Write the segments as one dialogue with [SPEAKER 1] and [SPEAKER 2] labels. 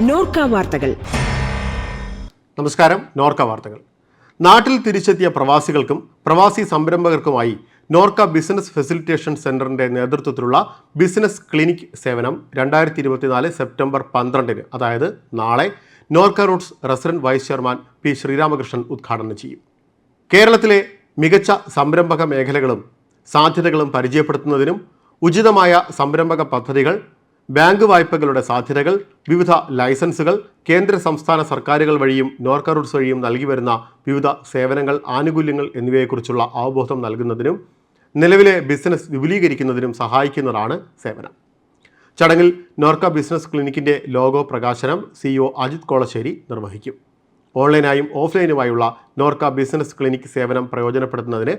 [SPEAKER 1] നോർക്ക വാർത്തകൾ.
[SPEAKER 2] നമസ്കാരം നോർക്ക വാർത്തകൾ. നാട്ടിൽ തിരിച്ചെത്തിയ പ്രവാസികൾക്കും പ്രവാസി സംരംഭകർക്കുമായി നോർക്ക ബിസിനസ് ഫെസിലിറ്റേഷൻ സെന്ററിന്റെ നേതൃത്വത്തിലുള്ള ബിസിനസ് ക്ലിനിക് സേവനം രണ്ടായിരത്തി ഇരുപത്തിനാല് സെപ്റ്റംബർ പന്ത്രണ്ടിന് അതായത് നാളെ Norka roots resident vice chairman P Sreeramakrishnan ഉദ്ഘാടനം ചെയ്യും. കേരളത്തിലെ മികച്ച സംരംഭക മേഖലകളും സാധ്യതകളും പരിചയപ്പെടുത്തുന്നതിനും ഉചിതമായ സംരംഭക പദ്ധതികൾ ബാങ്ക് വായ്പകളുടെ സാധ്യതകൾ വിവിധ ലൈസൻസുകൾ കേന്ദ്ര സംസ്ഥാന സർക്കാരുകൾ വഴിയും നോർക്ക റൂട്ട്സ് വഴിയും നൽകി വരുന്ന വിവിധ സേവനങ്ങൾ ആനുകൂല്യങ്ങൾ എന്നിവയെക്കുറിച്ചുള്ള അവബോധം നൽകുന്നതിനും നിലവിലെ ബിസിനസ് വിപുലീകരിക്കുന്നതിനും സഹായിക്കുന്നതാണ് സേവനം. ചടങ്ങിൽ നോർക്ക ബിസിനസ് ക്ലിനിക്കിന്റെ ലോഗോ പ്രകാശനം സിഇഒ അജിത് കോളശ്ശേരി നിർവഹിക്കും. ഓൺലൈനായും ഓഫ്ലൈനുമായുള്ള നോർക്ക ബിസിനസ് ക്ലിനിക് സേവനം പ്രയോജനപ്പെടുത്തുന്നതിന്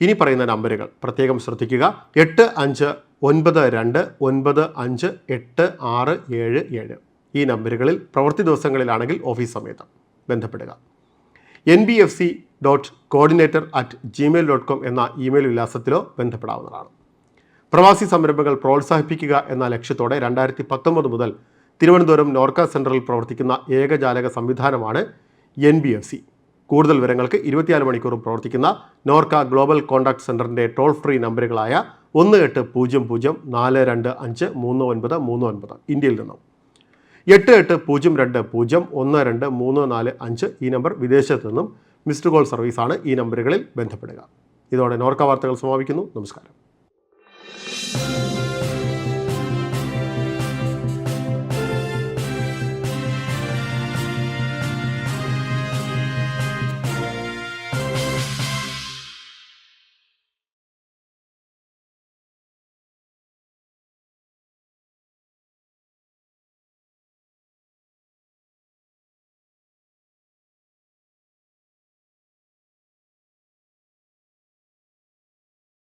[SPEAKER 2] ഇനി പറയുന്ന നമ്പറുകൾ പ്രത്യേകം ശ്രദ്ധിക്കുക. എട്ട് അഞ്ച് ഒൻപത് രണ്ട് ഒൻപത് അഞ്ച് എട്ട് ആറ് ഏഴ് ഏഴ്. ഈ നമ്പറുകളിൽ പ്രവൃത്തി ദിവസങ്ങളിലാണെങ്കിൽ ഓഫീസ് സമയത്ത് ബന്ധപ്പെടുക. N B F C dot coordinator at Gmail dot com എന്ന ഇമെയിൽ വിലാസത്തിലോ ബന്ധപ്പെടാവുന്നതാണ്. പ്രവാസി സംരംഭങ്ങൾ പ്രോത്സാഹിപ്പിക്കുക എന്ന ലക്ഷ്യത്തോടെ രണ്ടായിരത്തി പത്തൊമ്പത് മുതൽ തിരുവനന്തപുരം നോർക്ക സെന്ററിൽ പ്രവർത്തിക്കുന്ന ഏകജാലക സംവിധാനമാണ് എൻ ബി എഫ് സി കൂടുതൽ വിവരങ്ങൾക്ക് ഇരുപത്തിനാല് മണിക്കൂറും പ്രവർത്തിക്കുന്ന നോർക്ക ഗ്ലോബൽ കോൺടാക്ട് സെന്ററിന്റെ ടോൾ ഫ്രീ നമ്പറുകളായ ഒന്ന് എട്ട് പൂജ്യം പൂജ്യം നാല് രണ്ട് അഞ്ച് മൂന്ന് ഒൻപത് മൂന്ന് ഒൻപത് ഇന്ത്യയിൽ നിന്നും. എട്ട് എട്ട് പൂജ്യം രണ്ട് പൂജ്യം ഒന്ന് രണ്ട് മൂന്ന് നാല് അഞ്ച് ഈ നമ്പർ വിദേശത്ത് നിന്നും മിസ്ഡ് കോൾ സർവീസാണ് ഈ നമ്പറുകളിൽ ബന്ധപ്പെടുക. ഇതോടെ നോർക്ക വാർത്തകൾ സമാപിക്കുന്നു. നമസ്കാരം.